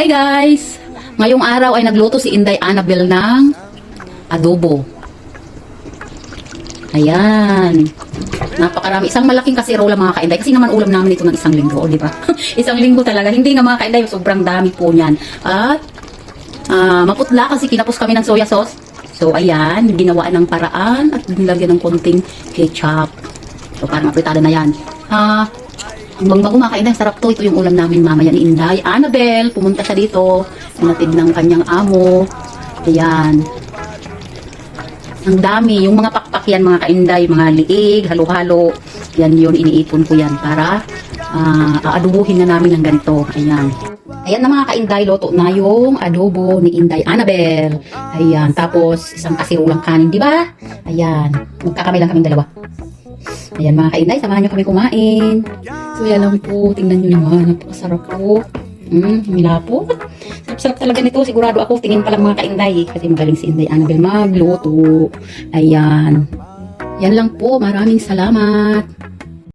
Hi guys! Ngayong araw ay nagluto si Inday Annabel ng adobo. Ayan. Napakarami. Isang malaking kasirola mga kainday. Kasi naman ulam namin ito ng isang linggo, di ba? isang linggo talaga. Hindi nga mga kainday, sobrang dami po niyan. At ah, maputla kasi kinapos kami ng soya sauce. So ayan, ginawa ng paraan at nilagyan ng konting ketchup. So parang apritada na yan. Ah, ang bago mga kainday, sarap to. Ito yung ulam namin mamaya ni Inday. Annabel, pumunta siya dito. Sinatid ng kanyang amo. Ayan. Ang dami. Yung mga pakpak yan, mga kainday, mga liig, halo-halo. Yan yun, iniipon ko yan para ah, aadubuhin na namin ng ganito. Ayan. Ayan na mga kainday, loto na yung adobo ni Inday Annabel. Ayan. Tapos, isang kasirulang kanin, di ba? Ayan. Magkakamay lang kaming dalawa. Ayan mga kainday, samahan nyo kami kumain. Yan lang po, tingnan nyo naman, napakasarap po. Mm, milapot. Sarap talaga nito, sigurado ako, tingin pa lang mga kainday. Kasi magaling si Inday Annabel magluto. Ayan. Yan lang po, maraming salamat.